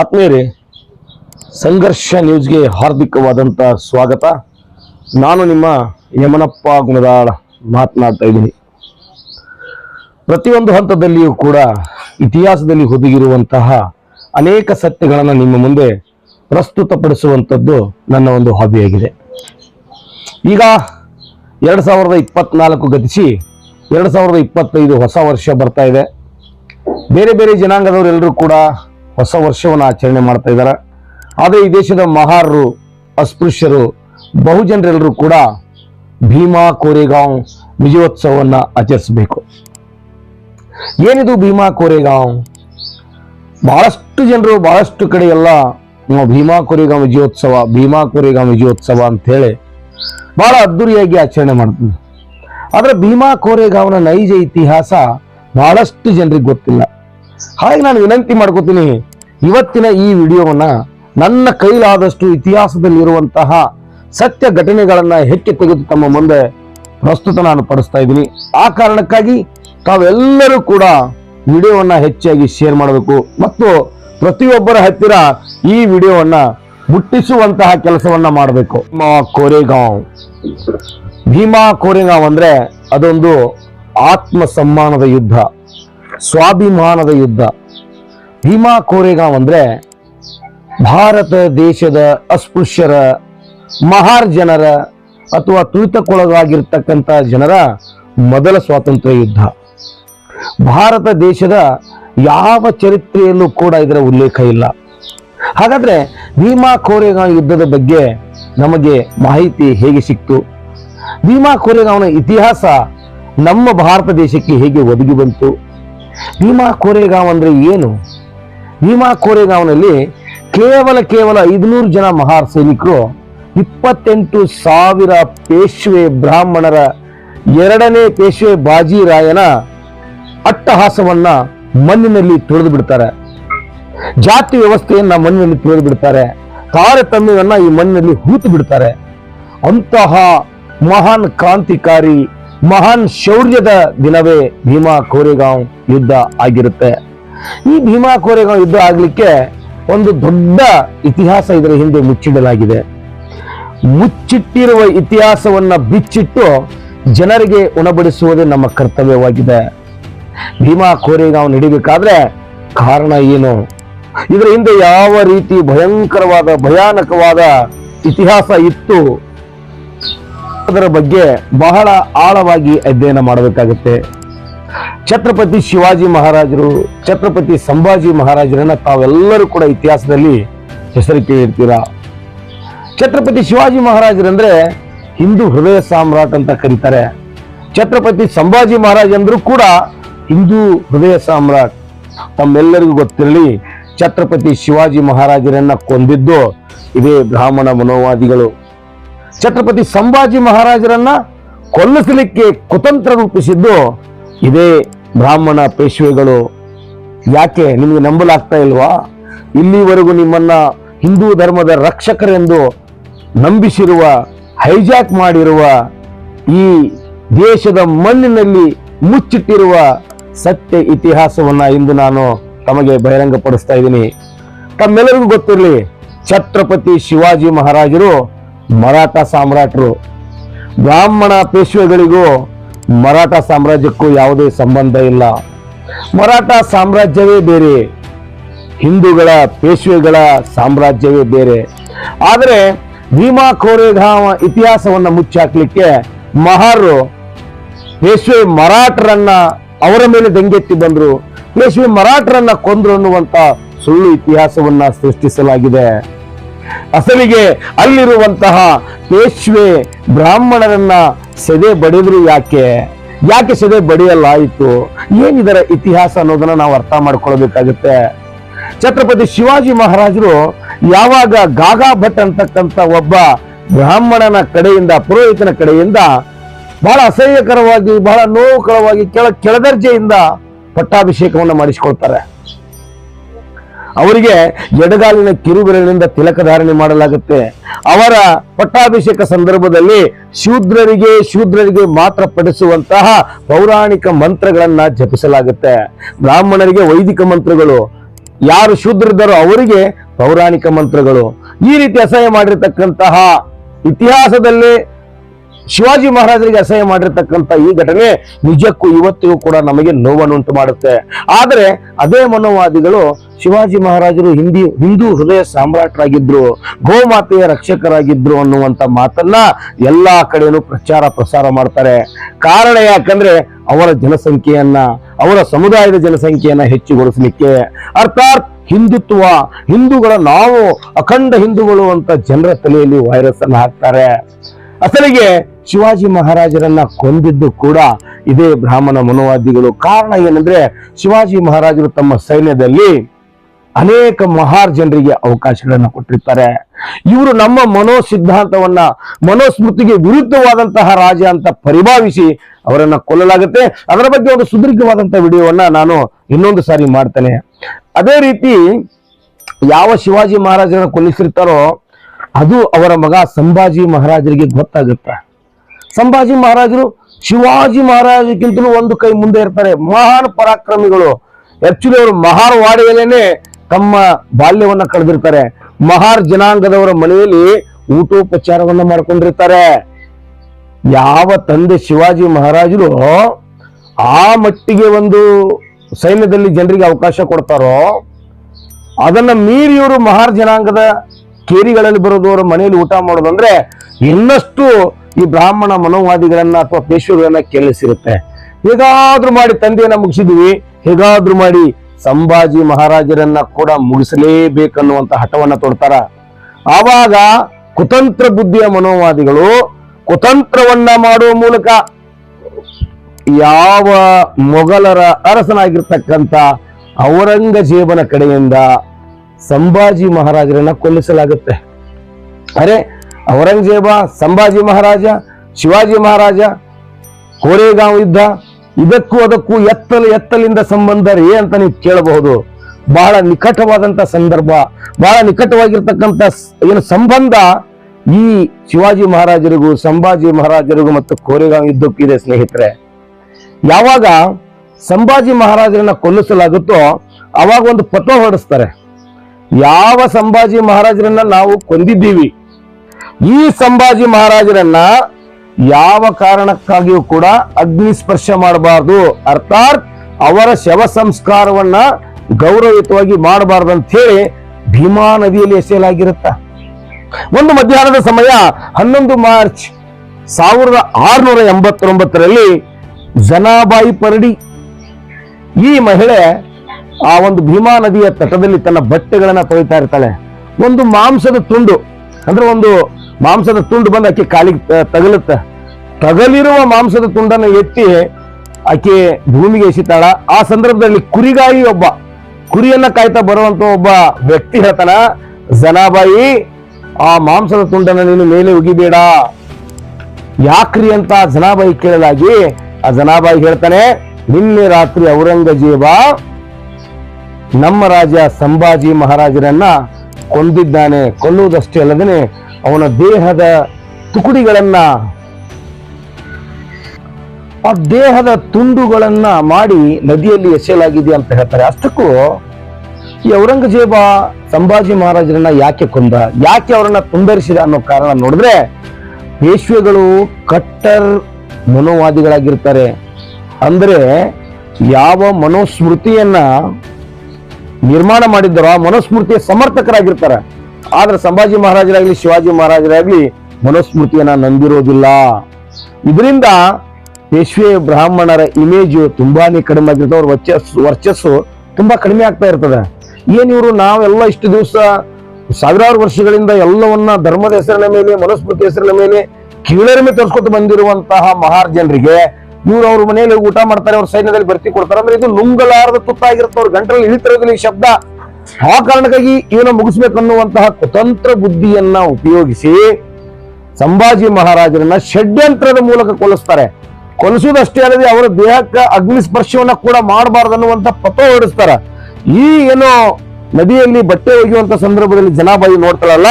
ಆತ್ಮೀಯರೇ ಸಂಘರ್ಷ ನ್ಯೂಸ್ಗೆ ಹಾರ್ದಿಕವಾದಂಥ ಸ್ವಾಗತ. ನಾನು ನಿಮ್ಮ ಯಮನಪ್ಪ ಗುಣದಾಳ ಮಾತನಾಡ್ತಾ ಇದ್ದೀನಿ. ಪ್ರತಿಯೊಂದು ಹಂತದಲ್ಲಿಯೂ ಕೂಡ ಇತಿಹಾಸದಲ್ಲಿ ಹುದುಗಿರುವಂತಹ ಅನೇಕ ಸತ್ಯಗಳನ್ನು ನಿಮ್ಮ ಮುಂದೆ ಪ್ರಸ್ತುತಪಡಿಸುವಂಥದ್ದು ನನ್ನ ಒಂದು ಹಾಬಿಯಾಗಿದೆ. ಈಗ ಎರಡು ಸಾವಿರದ ಇಪ್ಪತ್ನಾಲ್ಕು ಗತಿಸಿ ಎರಡು ಸಾವಿರದ ಇಪ್ಪತ್ತೈದು ಹೊಸ ವರ್ಷ ಬರ್ತಾ ಇದೆ. ಬೇರೆ ಬೇರೆ ಜನಾಂಗದವರೆಲ್ಲರೂ ಕೂಡ ಹೊಸ ವರ್ಷವನ್ನು ಆಚರಣೆ ಮಾಡ್ತಾ ಇದ್ದಾರೆ. ಆದರೆ ಈ ದೇಶದ ಮಹಾರರು, ಅಸ್ಪೃಶ್ಯರು, ಬಹುಜನರೆಲ್ಲರೂ ಕೂಡ ಭೀಮಾ ಕೋರೆಗಾಂವ್ ವಿಜಯೋತ್ಸವವನ್ನು ಆಚರಿಸಬೇಕು. ಏನಿದು ಭೀಮಾ ಕೋರೆಗಾಂವ್? ಬಹಳಷ್ಟು ಜನರು ಬಹಳಷ್ಟು ಕಡೆ ಎಲ್ಲ ಭೀಮಾ ಕೋರೆಗಾಂವ್ ವಿಜಯೋತ್ಸವ, ಭೀಮಾ ಕೋರೆಗಾಂವ್ ವಿಜಯೋತ್ಸವ ಅಂತ ಹೇಳಿ ಬಹಳ ಅದ್ದೂರಿಯಾಗಿ ಆಚರಣೆ ಮಾಡ್ತೀವಿ ಆದರೆ ಭೀಮಾ ಕೋರೆಗಾಂವ್ನ ನೈಜ ಇತಿಹಾಸ ಬಹಳಷ್ಟು ಜನರಿಗೆ ಗೊತ್ತಿಲ್ಲ. ಹಾಗೆ ನಾನು ವಿನಂತಿ ಮಾಡ್ಕೋತೀನಿ, ಇವತ್ತಿನ ಈ ವಿಡಿಯೋವನ್ನ ನನ್ನ ಕೈಲಾದಷ್ಟು ಇತಿಹಾಸದಲ್ಲಿರುವಂತಹ ಸತ್ಯ ಘಟನೆಗಳನ್ನ ಹೆಚ್ಚು ತೆಗೆದು ತಮ್ಮ ಮುಂದೆ ಪ್ರಸ್ತುತ ನಾನು ಪಡಿಸ್ತಾ ಇದ್ದೀನಿ. ಆ ಕಾರಣಕ್ಕಾಗಿ ತಾವೆಲ್ಲರೂ ಕೂಡ ವಿಡಿಯೋವನ್ನ ಹೆಚ್ಚಾಗಿ ಶೇರ್ ಮಾಡಬೇಕು ಮತ್ತು ಪ್ರತಿಯೊಬ್ಬರ ಹತ್ತಿರ ಈ ವಿಡಿಯೋವನ್ನ ಮುಟ್ಟಿಸುವಂತಹ ಕೆಲಸವನ್ನ ಮಾಡಬೇಕು. ಭೀಮಾ ಕೋರೆಗಾಂವ್. ಭೀಮಾ ಕೋರೆಗಾಂವ್ ಅಂದ್ರೆ ಅದೊಂದು ಆತ್ಮ ಸಮ್ಮಾನದ ಯುದ್ಧ. ಸ್ವಾಭಿಮಾನದ ಯುದ್ಧ. ಭೀಮಾ ಕೋರೆಗಾಂವ್ ಅಂದರೆ ಭಾರತ ದೇಶದ ಅಸ್ಪೃಶ್ಯರ ಮಹಾರ್ ಜನರ ಅಥವಾ ತುಳಿತಕ್ಕೊಳಗಾಗಿರ್ತಕ್ಕಂಥ ಜನರ ಮೊದಲ ಸ್ವಾತಂತ್ರ್ಯ ಯುದ್ಧ. ಭಾರತ ದೇಶದ ಯಾವ ಚರಿತ್ರೆಯಲ್ಲೂ ಕೂಡ ಇದರ ಉಲ್ಲೇಖ ಇಲ್ಲ. ಹಾಗಾದ್ರೆ ಭೀಮಾ ಕೋರೆಗಾಂವ್ ಯುದ್ಧದ ಬಗ್ಗೆ ನಮಗೆ ಮಾಹಿತಿ ಹೇಗೆ ಸಿಕ್ತು? ಭೀಮಾ ಕೋರೆಗಾಂವ್ನ ಇತಿಹಾಸ ನಮ್ಮ ಭಾರತ ದೇಶಕ್ಕೆ ಹೇಗೆ ಒದಗಿ ಬಂತು? ಭೀಮಾ ಕೋರೆಗಾಂವ್ ಅಂದರೆ ಏನು? ಭೀಮಾ ಕೋರೆಗಾಂವ್ನಲ್ಲಿ ಕೇವಲ ಕೇವಲ ಐದುನೂರು ಜನ ಮಹಾರ್ ಸೈನಿಕರು ಇಪ್ಪತ್ತೆಂಟು ಸಾವಿರ ಪೇಶ್ವೆ ಬ್ರಾಹ್ಮಣರ ಎರಡನೇ ಪೇಶ್ವೆ ಬಾಜಿರಾಯನ ಅಟ್ಟಹಾಸವನ್ನ ಮಣ್ಣಿನಲ್ಲಿ ತೊಳೆದು ಬಿಡ್ತಾರೆ. ಜಾತಿ ವ್ಯವಸ್ಥೆಯನ್ನ ಮಣ್ಣಿನಲ್ಲಿ ತೊಳೆದು ಬಿಡ್ತಾರೆ. ತಾರತಮ್ಯವನ್ನ ಈ ಮಣ್ಣಿನಲ್ಲಿ ಹೂತು ಬಿಡ್ತಾರೆ. ಅಂತಹ ಮಹಾನ್ ಕ್ರಾಂತಿಕಾರಿ ಮಹಾನ್ ಶೌರ್ಯದ ದಿನವೇ ಭೀಮಾ ಕೋರೆಗಾಂವ್ ಯುದ್ಧ ಆಗಿರುತ್ತೆ. ಈ ಭೀಮಾ ಕೋರೆಗಾಂವ್ ಯುದ್ಧ ಆಗ್ಲಿಕ್ಕೆ ಒಂದು ದೊಡ್ಡ ಇತಿಹಾಸ ಇದರ ಹಿಂದೆ ಮುಚ್ಚಿಡಲಾಗಿದೆ. ಮುಚ್ಚಿಟ್ಟಿರುವ ಇತಿಹಾಸವನ್ನ ಬಿಚ್ಚಿಟ್ಟು ಜನರಿಗೆ ಉಣಬಡಿಸುವುದೇ ನಮ್ಮ ಕರ್ತವ್ಯವಾಗಿದೆ. ಭೀಮಾ ಕೋರೆಗಾಂವ್ ನಡಿಬೇಕಾದ್ರೆ ಕಾರಣ ಏನು? ಇದರ ಹಿಂದೆ ಯಾವ ರೀತಿ ಭಯಂಕರವಾದ, ಭಯಾನಕವಾದ ಇತಿಹಾಸ ಇತ್ತು? ಅದರ ಬಗ್ಗೆ ಬಹಳ ಆಳವಾಗಿ ಅಧ್ಯಯನ ಮಾಡಬೇಕಾಗುತ್ತೆ. ಛತ್ರಪತಿ ಶಿವಾಜಿ ಮಹಾರಾಜರು, ಛತ್ರಪತಿ ಸಂಭಾಜಿ ಮಹಾರಾಜರನ್ನ ತಾವೆಲ್ಲರೂ ಕೂಡ ಇತಿಹಾಸದಲ್ಲಿ ಹೆಸರು ಕೇಳಿರ್ತೀರಾ? ಛತ್ರಪತಿ ಶಿವಾಜಿ ಮಹಾರಾಜರಂದ್ರೆ ಹಿಂದೂ ಹೃದಯ ಸಾಮ್ರಾಟ್ ಅಂತ ಕರೀತಾರೆ. ಛತ್ರಪತಿ ಸಂಭಾಜಿ ಮಹಾರಾಜ್ ಅಂದ್ರೂ ಕೂಡ ಹಿಂದೂ ಹೃದಯ ಸಾಮ್ರಾಟ್. ತಮ್ಮೆಲ್ಲರಿಗೂ ಗೊತ್ತಿರಲಿ, ಛತ್ರಪತಿ ಶಿವಾಜಿ ಮಹಾರಾಜರನ್ನ ಕೊಂದಿದ್ದು ಇದೇ ಬ್ರಾಹ್ಮಣ ಮನೋವಾದಿಗಳು. ಛತ್ರಪತಿ ಸಂಭಾಜಿ ಮಹಾರಾಜರನ್ನ ಕೊಲ್ಲಿಸಲಿಕ್ಕೆ ಕುತಂತ್ರ ರೂಪಿಸಿದ್ದು ಇದೇ ಬ್ರಾಹ್ಮಣ ಪೇಶ್ವೆಗಳು. ಯಾಕೆ ನಿಮಗೆ ನಂಬಲಾಗ್ತಾ ಇಲ್ವಾ? ಇಲ್ಲಿವರೆಗೂ ನಿಮ್ಮನ್ನ ಹಿಂದೂ ಧರ್ಮದ ರಕ್ಷಕರೆಂದು ನಂಬಿಸಿರುವ, ಹೈಜಾಕ್ ಮಾಡಿರುವ, ಈ ದೇಶದ ಮಣ್ಣಿನಲ್ಲಿ ಮುಚ್ಚಿಟ್ಟಿರುವ ಸತ್ಯ ಇತಿಹಾಸವನ್ನ ಇಂದು ನಾನು ತಮಗೆ ಬಹಿರಂಗಪಡಿಸ್ತಾ ಇದ್ದೀನಿ. ತಮ್ಮೆಲ್ಲರಿಗೂ ಗೊತ್ತಿರಲಿ, ಛತ್ರಪತಿ ಶಿವಾಜಿ ಮಹಾರಾಜರು ಮರಾಠ ಸಾಮ್ರಾಟರು ಬ್ರಾಹ್ಮಣ ಪೇಶ್ವೆಗಳಿಗೂ ಮರಾಠ ಸಾಮ್ರಾಜ್ಯಕ್ಕೂ ಯಾವುದೇ ಸಂಬಂಧ ಇಲ್ಲ. ಮರಾಠ ಸಾಮ್ರಾಜ್ಯವೇ ಬೇರೆ, ಹಿಂದೂಗಳ ಪೇಶ್ವೆಗಳ ಸಾಮ್ರಾಜ್ಯವೇ ಬೇರೆ. ಆದರೆ ಭೀಮಾ ಕೋರೆಗಾಂವ ಇತಿಹಾಸವನ್ನು ಮುಚ್ಚಾಕ್ಲಿಕ್ಕೆ ಮಹಾರು ಪೇಶ್ವೆ ಮರಾಠರನ್ನ ಅವರ ಮೇಲೆ ದಂಗೆತ್ತಿ ಬಂದರು. ಪೇಶ್ವೆ ಮರಾಠರನ್ನ ಕೊಂದ್ರು ಅನ್ನುವಂತ ಸುಳ್ಳು ಇತಿಹಾಸವನ್ನ ಸೃಷ್ಟಿಸಲಾಗಿದೆ. ಅಸಲಿಗೆ ಅಲ್ಲಿರುವಂತಹ ಪೇಶ್ವೆ ಬ್ರಾಹ್ಮಣರನ್ನ ಸೆದೆ ಬಡಿದ್ರು ಯಾಕೆ? ಯಾಕೆ ಸೆದೆ ಬಡಿಯಲಾಯಿತು? ಏನಿದರ ಇತಿಹಾಸ ಅನ್ನೋದನ್ನ ನಾವು ಅರ್ಥ ಮಾಡ್ಕೊಳ್ಬೇಕಾಗುತ್ತೆ. ಛತ್ರಪತಿ ಶಿವಾಜಿ ಮಹಾರಾಜರು ಯಾವಾಗ ಗಾಗಾ ಭಟ್ ಅಂತಕ್ಕಂಥ ಒಬ್ಬ ಬ್ರಾಹ್ಮಣನ ಕಡೆಯಿಂದ, ಪುರೋಹಿತನ ಕಡೆಯಿಂದ ಬಹಳ ಅಸಹ್ಯಕರವಾಗಿ, ಬಹಳ ನೋವುಕರವಾಗಿ ಕೆಳ ಕೆಳದರ್ಜೆಯಿಂದ ಪಟ್ಟಾಭಿಷೇಕವನ್ನು ಮಾಡಿಸಿಕೊಳ್ತಾರೆ. ಅವರಿಗೆ ಎಡಗಾಲಿನ ಕಿರುಬೆರಳಿನಿಂದ ತಿಲಕಧಾರಣೆ ಮಾಡಲಾಗುತ್ತೆ. ಅವರ ಪಟ್ಟಾಭಿಷೇಕ ಸಂದರ್ಭದಲ್ಲಿ ಶೂದ್ರರಿಗೆ ಶೂದ್ರರಿಗೆ ಮಾತ್ರ ಪಡಿಸುವಂತಹ ಪೌರಾಣಿಕ ಮಂತ್ರಗಳನ್ನ ಜಪಿಸಲಾಗುತ್ತೆ. ಬ್ರಾಹ್ಮಣರಿಗೆ ವೈದಿಕ ಮಂತ್ರಗಳು, ಯಾರು ಶೂದ್ರದರೋ ಅವರಿಗೆ ಪೌರಾಣಿಕ ಮಂತ್ರಗಳು. ಈ ರೀತಿ ಅಸಹ್ಯ ಮಾಡಿರ್ತಕ್ಕಂತಹ ಇತಿಹಾಸದಲ್ಲಿ ಶಿವಾಜಿ ಮಹಾರಾಜರಿಗೆ ಅಸಹ್ಯ ಮಾಡಿರ್ತಕ್ಕಂಥ ಈ ಘಟನೆ ನಿಜಕ್ಕೂ ಇವತ್ತಿಗೂ ಕೂಡ ನಮಗೆ ನೋವನ್ನುಂಟು ಮಾಡುತ್ತೆ. ಆದರೆ ಅದೇ ಮನೋವಾದಿಗಳು ಶಿವಾಜಿ ಮಹಾರಾಜರು ಹಿಂದಿ, ಹಿಂದೂ ಹೃದಯ ಸಾಮ್ರಾಟರಾಗಿದ್ರು, ಗೋಮಾತೆಯ ರಕ್ಷಕರಾಗಿದ್ರು ಅನ್ನುವಂತ ಮಾತನ್ನ ಎಲ್ಲಾ ಕಡೆಯೂ ಪ್ರಚಾರ ಪ್ರಸಾರ ಮಾಡ್ತಾರೆ. ಕಾರಣ ಯಾಕಂದ್ರೆ ಅವರ ಜನಸಂಖ್ಯೆಯನ್ನ, ಅವರ ಸಮುದಾಯದ ಜನಸಂಖ್ಯೆಯನ್ನ ಹೆಚ್ಚುಗೊಳಿಸಲಿಕ್ಕೆ. ಅರ್ಥಾತ್ ಹಿಂದುತ್ವ, ಹಿಂದೂಗಳ ನಾವು ಅಖಂಡ ಹಿಂದೂಗಳು ಅಂತ ಜನರ ತಲೆಯಲ್ಲಿ ವೈರಸ್ ಅನ್ನು ಹಾಕ್ತಾರೆ. ಅಸಲಿಗೆ ಶಿವಾಜಿ ಮಹಾರಾಜರನ್ನ ಕೊಂದಿದ್ದು ಕೂಡ ಇದೇ ಬ್ರಾಹ್ಮಣ ಮನೋವಾದಿಗಳು. ಕಾರಣ ಏನಂದ್ರೆ ಶಿವಾಜಿ ಮಹಾರಾಜರು ತಮ್ಮ ಸೈನ್ಯದಲ್ಲಿ ಅನೇಕ ಮಹಾರ್ ಜನರಿಗೆ ಅವಕಾಶಗಳನ್ನು ಕೊಟ್ಟಿರ್ತಾರೆ. ಇವರು ನಮ್ಮ ಮನೋ ಸಿದ್ಧಾಂತವನ್ನ, ಮನೋಸ್ಮೃತಿಗೆ ವಿರುದ್ಧವಾದಂತಹ ರಾಜ ಅಂತ ಪರಿಭಾವಿಸಿ ಅವರನ್ನ ಕೊಲ್ಲಲಾಗುತ್ತೆ. ಅದರ ಬಗ್ಗೆ ಒಂದು ಸುದೀರ್ಘವಾದಂತಹ ವಿಡಿಯೋವನ್ನ ನಾನು ಇನ್ನೊಂದು ಸಾರಿ ಮಾಡ್ತೇನೆ. ಅದೇ ರೀತಿ ಯಾವ ಶಿವಾಜಿ ಮಹಾರಾಜರನ್ನ ಕೊಲ್ಲಿಸಿರ್ತಾರೋ ಅದು ಅವರ ಮಗ ಸಂಭಾಜಿ ಮಹಾರಾಜರಿಗೆ ಗೊತ್ತಾಗುತ್ತೆ. ಸಂಭಾಜಿ ಮಹಾರಾಜರು, ಶಿವಾಜಿ ಮಹಾರಾಜಕ್ಕಿಂತಲೂ ಒಂದು ಕೈ ಮುಂದೆ ಇರ್ತಾರೆ. ಮಹಾನ್ ಪರಾಕ್ರಮಿಗಳು. ಆಕ್ಚುಲಿ ಅವರು ಮಹಾರ್ ವಾಡೆಯಲ್ಲೇನೆ ತಮ್ಮ ಬಾಲ್ಯವನ್ನ ಕಳೆದಿರ್ತಾರೆ. ಮಹಾರ್ ಜನಾಂಗದವರ ಮನೆಯಲ್ಲಿ ಊಟೋಪಚಾರವನ್ನ ಮಾಡ್ಕೊಂಡಿರ್ತಾರೆ. ಯಾವ ತಂದೆ ಶಿವಾಜಿ ಮಹಾರಾಜರು ಆ ಮಟ್ಟಿಗೆ ಒಂದು ಸೈನ್ಯದಲ್ಲಿ ಜನರಿಗೆ ಅವಕಾಶ ಕೊಡ್ತಾರೋ, ಅದನ್ನ ಮೀರಿ ಇವರು ಮಹಾರ್ ಜನಾಂಗದ ಕೇರಿಗಳಲ್ಲಿ ಬರೋದು, ಅವರ ಮನೆಯಲ್ಲಿ ಊಟ ಮಾಡೋದು ಅಂದ್ರೆ ಇನ್ನಷ್ಟು ಈ ಬ್ರಾಹ್ಮಣ ಮನೋವಾದಿಗಳನ್ನ ಅಥವಾ ಪೇಶ್ವೆಗಳನ್ನ ಕೇಳಿಸಿರುತ್ತೆ. ಹೇಗಾದ್ರೂ ಮಾಡಿ ತಂದೆಯನ್ನ ಮುಗಿಸಿದ್ವಿ. ಹೇಗಾದ್ರೂ ಮಾಡಿ ಸಂಭಾಜಿ ಮಹಾರಾಜರನ್ನ ಕೂಡ ಮುಗಿಸಲೇಬೇಕನ್ನುವಂತ ಹಠವನ್ನ ತೊಡ್ತಾರ. ಆವಾಗ ಕುತಂತ್ರ ಬುದ್ಧಿಯ ಮನೋವಾದಿಗಳು ಕುತಂತ್ರವನ್ನ ಮಾಡುವ ಮೂಲಕ ಯಾವ ಮೊಘಲರ ಅರಸನಾಗಿರ್ತಕ್ಕಂಥ ಔರಂಗಜೇಬನ ಕಡೆಯಿಂದ ಸಂಭಾಜಿ ಮಹಾರಾಜರನ್ನ ಕೊಲ್ಲಿಸಲಾಗುತ್ತೆ. ಅರೆ ಔರಂಗಜೇಬ, ಸಂಭಾಜಿ ಮಹಾರಾಜ, ಶಿವಾಜಿ ಮಹಾರಾಜ, ಕೋರೆಗಾಂವ್ ಯುದ್ಧ, ಇದಕ್ಕೂ ಅದಕ್ಕೂ ಎತ್ತಲು ಎತ್ತಲಿಂದ ಸಂಬಂಧ ರೇ ಅಂತ ನೀವು ಕೇಳಬಹುದು. ಬಹಳ ನಿಕಟವಾದಂತ ಸಂದರ್ಭ, ಬಹಳ ನಿಕಟವಾಗಿರ್ತಕ್ಕಂಥ ಏನು ಸಂಬಂಧ ಈ ಶಿವಾಜಿ ಮಹಾರಾಜರಿಗೂ, ಸಂಭಾಜಿ ಮಹಾರಾಜರಿಗೂ ಮತ್ತು ಕೋರೆಗಾಂವ್ ಯುದ್ಧಕ್ಕೂ ಇದೆ ಸ್ನೇಹಿತರೆ. ಯಾವಾಗ ಸಂಭಾಜಿ ಮಹಾರಾಜರನ್ನ ಕೊಲ್ಲಿಸಲಾಗುತ್ತೋ ಅವಾಗ ಒಂದು ಪತ್ರ ಹೊರಡಿಸ್ತಾರೆ. ಯಾವ ಸಂಭಾಜಿ ಮಹಾರಾಜರನ್ನ ನಾವು ಕೊಂದಿದ್ದೀವಿ ಈ ಸಂಭಾಜಿ ಮಹಾರಾಜರನ್ನ ಯಾವ ಕಾರಣಕ್ಕಾಗಿಯೂ ಕೂಡ ಅಗ್ನಿ ಸ್ಪರ್ಶ ಮಾಡಬಾರ್ದು. ಅರ್ಥಾತ್ ಅವರ ಶವ ಸಂಸ್ಕಾರವನ್ನ ಗೌರವಯುತವಾಗಿ ಮಾಡಬಾರ್ದು ಅಂತ ಹೇಳಿ ಭೀಮಾ ನದಿಯಲ್ಲಿ ಎಸೆಯಲಾಗಿರುತ್ತ. ಒಂದು ಮಧ್ಯಾಹ್ನದ ಸಮಯ ಹನ್ನೊಂದು ಮಾರ್ಚ್ ಸಾವಿರದ ಆರುನೂರ ಎಂಬತ್ತೊಂಬತ್ತರಲ್ಲಿ ಜನಾಬಾಯಿ ಪರಡಿ ಈ ಮಹಿಳೆ ಆ ಒಂದು ಭೀಮಾ ನದಿಯ ತಟದಲ್ಲಿ ತನ್ನ ಬಟ್ಟೆಗಳನ್ನ ತೊಳಿತಾ ಇರ್ತಾಳೆ. ಒಂದು ಮಾಂಸದ ತುಂಡು, ಅಂದ್ರೆ ಒಂದು ಮಾಂಸದ ತುಂಡು ಬಂದು ಆಕೆ ಕಾಲಿಗೆ ತಗಲುತ್ತ. ತಗಲಿರುವ ಮಾಂಸದ ತುಂಡನ್ನು ಎತ್ತಿ ಆಕೆ ಭೂಮಿಗೆ ಎಸಿತಾಳ. ಆ ಸಂದರ್ಭದಲ್ಲಿ ಕುರಿಗಾಯಿ ಒಬ್ಬ, ಕುರಿಯನ್ನ ಕಾಯ್ತಾ ಬರುವಂತ ಒಬ್ಬ ವ್ಯಕ್ತಿ ಹೇಳ್ತಾನ, ಜನಾಬಾಯಿ, ಆ ಮಾಂಸದ ತುಂಡನ್ನ ನೀನು ಮೇಲೆ ಉಗಿಬೇಡ. ಯಾಕ್ರಿ ಅಂತ ಜನಾಬಾಯಿ ಕೇಳಲಾಗಿ, ಆ ಜನಾಬಾಯಿ ಹೇಳ್ತಾನೆ, ನಿನ್ನೆ ರಾತ್ರಿ ಔರಂಗಜೇಬ ನಮ್ಮ ರಾಜ ಸಂಭಾಜಿ ಮಹಾರಾಜರನ್ನ ಕೊಂದಿದ್ದಾನೆ. ಕೊಲ್ಲುವುದಷ್ಟೇ ಅಲ್ಲದೆ ಅವನ ದೇಹದ ತುಕುಡಿಗಳನ್ನ, ಆ ದೇಹದ ತುಂಡುಗಳನ್ನ ಮಾಡಿ ನದಿಯಲ್ಲಿ ಎಸೆಯಲಾಗಿದೆ ಅಂತ ಹೇಳ್ತಾರೆ. ಅಷ್ಟಕ್ಕೂ ಈ ಔರಂಗಜೇಬ ಸಂಭಾಜಿ ಮಹಾರಾಜರನ್ನ ಯಾಕೆ ಕೊಂದ, ಯಾಕೆ ಅವರನ್ನ ತುಂಡರಿಸಿದ ಅನ್ನೋ ಕಾರಣ ನೋಡಿದ್ರೆ, ಪೇಶ್ವೆಗಳು ಕಟ್ಟರ್ ಮನೋವಾದಿಗಳಾಗಿರ್ತಾರೆ. ಅಂದ್ರೆ ಯಾವ ಮನೋಸ್ಮೃತಿಯನ್ನ ನಿರ್ಮಾಣ ಮಾಡಿದ್ದಾರೋ, ಆ ಮನೋಸ್ಮೃತಿಯ ಸಮರ್ಥಕರಾಗಿರ್ತಾರೆ. ಆದ್ರೆ ಸಂಭಾಜಿ ಮಹಾರಾಜರಾಗ್ಲಿ, ಶಿವಾಜಿ ಮಹಾರಾಜರಾಗ್ಲಿ ಮನೋಸ್ಮೃತಿಯನ್ನ ನಂಬಿರೋದಿಲ್ಲ ಇದರಿಂದ ಪೇಶ್ವೆ ಬ್ರಾಹ್ಮಣರ ಇಮೇಜ್ ತುಂಬಾನೇ ಕಡಿಮೆ ಆಗಿರ್ತದೆ ಅವ್ರ ವರ್ಚಸ್ಸು ವರ್ಚಸ್ಸು ತುಂಬಾ ಕಡಿಮೆ ಆಗ್ತಾ ಇರ್ತದೆ. ಏನ್ ಇವರು, ನಾವೆಲ್ಲ ಇಷ್ಟು ದಿವಸ ಸಾವಿರಾರು ವರ್ಷಗಳಿಂದ ಎಲ್ಲವನ್ನ ಧರ್ಮದ ಹೆಸರಿನ ಮೇಲೆ, ಮನುಸ್ಮೃತಿ ಹೆಸರಿನ ಮೇಲೆ ಕೀಳರಿಮೆ ತರಿಸ್ಕೊತ ಬಂದಿರುವಂತಹ ಮಹಾರ್ ಜನರಿಗೆ ಇವ್ರು ಅವ್ರ ಮನೆಯಲ್ಲಿ ಊಟ ಮಾಡ್ತಾರೆ, ಅವ್ರ ಸೈನ್ಯದಲ್ಲಿ ಬರ್ತಿ ಕೊಡ್ತಾರೆ. ಅಂದ್ರೆ ಇದು ನುಂಗಲಾರದ ತುತ್ತಾಗಿರುತ್ತೆ. ಅವ್ರ ಗಂಟಲಲ್ಲಿ ಇಳಿತಿರೋದಿಲ್ಲ ಈ ಶಬ್ದ. ಆ ಕಾರಣಕ್ಕಾಗಿ ಇವನ ಮುಗಿಸ್ಬೇಕನ್ನುವಂತಹ ಕುತಂತ್ರ ಬುದ್ಧಿಯನ್ನ ಉಪಯೋಗಿಸಿ ಸಂಭಾಜಿ ಮಹಾರಾಜರನ್ನ ಷಡ್ಯಂತ್ರದ ಮೂಲಕ ಕೊಲಿಸ್ತಾರೆ ಕೊಲಿಸುವುದಷ್ಟೇ ಅಲ್ಲದೆ ಅವರ ದೇಹಕ್ಕೆ ಅಗ್ನಿ ಕೂಡ ಮಾಡಬಾರ್ದು ಅನ್ನುವಂತ ಪಥ ಹೊರಡಿಸ್ತಾರ ಈ ಏನೋ ನದಿಯಲ್ಲಿ ಬಟ್ಟೆ ಒಗೆಯುವಂತ ಸಂದರ್ಭದಲ್ಲಿ ಜನಾಬಾಯಿ ನೋಡ್ತಾಳಲ್ಲ,